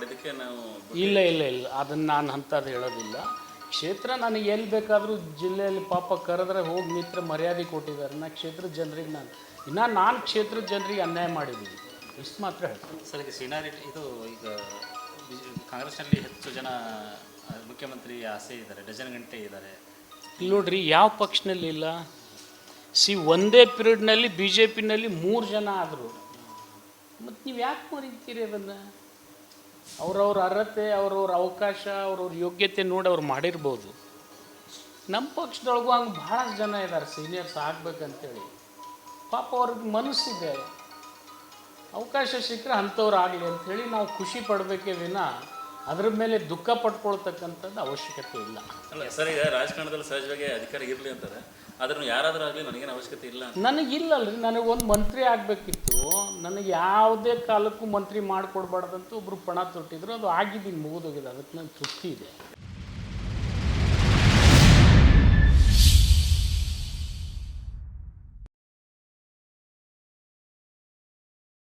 ಮಾಡಿದ್ದಕ್ಕೆ ನಾವು ಇಲ್ಲ ಇಲ್ಲ ಇಲ್ಲ. ಅದನ್ನು ನಾನು ಅಂಥದ್ದು ಹೇಳೋದಿಲ್ಲ. ಕ್ಷೇತ್ರ ನನಗೆ ಎಲ್ಲಿ ಬೇಕಾದರೂ ಜಿಲ್ಲೆಯಲ್ಲಿ ಪಾಪ ಕರೆದ್ರೆ ಹೋಗಿ ಮಿತ್ರ ಮರ್ಯಾದೆ ಕೊಟ್ಟಿದ್ದಾರೆ. ನಾ ಕ್ಷೇತ್ರದ ಜನರಿಗೆ ನಾನು ಇನ್ನು ನಾನು ಕ್ಷೇತ್ರದ ಜನರಿಗೆ ಅನ್ಯಾಯ ಮಾಡಿದ್ದೀನಿ ಇಷ್ಟು ಮಾತ್ರ ಹೇಳ್ತೀನಿ. ಸರ್ ಈಗ ಸೀನಾರಿಟಿ ಇದು ಈಗ ಕಾಂಗ್ರೆಸ್ನಲ್ಲಿ ಹೆಚ್ಚು ಜನ ಮುಖ್ಯಮಂತ್ರಿ ಆಸೆ ಇದ್ದಾರೆ ಡಜನ್ ಗಂಟೆ ಇದ್ದಾರೆ. ಇಲ್ಲಿ ನೋಡ್ರಿ ಯಾವ ಪಕ್ಷನಲ್ಲಿ ಇಲ್ಲ? ಸಿ ಒಂದೇ ಪೀರಿಯಡ್ನಲ್ಲಿ ಬಿ ಜೆ ಪಿನಲ್ಲಿ ಮೂರು ಜನ ಆದರು. ಮತ್ತು ನೀವು ಯಾಕೆ ಮರಿತೀರಿ ಅದನ್ನು? ಅವ್ರವ್ರ ಅರ್ಹತೆ, ಅವ್ರವ್ರ ಅವಕಾಶ, ಅವ್ರವ್ರ ಯೋಗ್ಯತೆ ನೋಡಿ ಅವ್ರು ಮಾಡಿರ್ಬೋದು. ನಮ್ಮ ಪಕ್ಷದೊಳಗೂ ಹಂಗೆ ಭಾಳಷ್ಟು ಜನ ಇದ್ದಾರೆ ಸೀನಿಯರ್ಸ್ ಆಗ್ಬೇಕಂತೇಳಿ. ಪಾಪ ಅವ್ರಿಗೆ ಮನಸ್ಸಿದೆ. ಅವಕಾಶ ಸಿಕ್ಕರೆ ಅಂಥವ್ರು ಆಗಲಿ ಅಂಥೇಳಿ ನಾವು ಖುಷಿ ಪಡಬೇಕೇ ವಿನ ಅದ್ರ ಮೇಲೆ ದುಃಖ ಪಟ್ಕೊಳ್ತಕ್ಕಂಥದ್ದು ಅವಶ್ಯಕತೆ ಇಲ್ಲ. ಅಲ್ಲ ಸರ್ ಈಗ ರಾಜಕಾರಣದಲ್ಲಿ ಸಹಜವಾಗಿ ಅಧಿಕಾರ ಇರಲಿ ಅಂತಾರೆ ಅದನ್ನು ಯಾರಾದರೂ ಆಗಲಿ ನನಗೇನು ಅವಶ್ಯಕತೆ ಇಲ್ಲ ನನಗಿಲ್ಲ ನನಗಿಲ್ಲಲ್ರಿ ನನಗೆ ಒಂದು ಮಂತ್ರಿ ಆಗಬೇಕಿತ್ತು. ನನಗೆ ಯಾವುದೇ ಕಾಲಕ್ಕೂ ಮಂತ್ರಿ ಮಾಡಿಕೊಡ್ಬಾರ್ದಂತ ಒಬ್ಬರು ಪಣ ತೊಟ್ಟಿದ್ರು ಅದು ಆಗಿದ್ದೀನಿ ಮುಗಿದೋಗಿದೆ ಅದಕ್ಕೆ ನನಗೆ ತೃಪ್ತಿ ಇದೆ.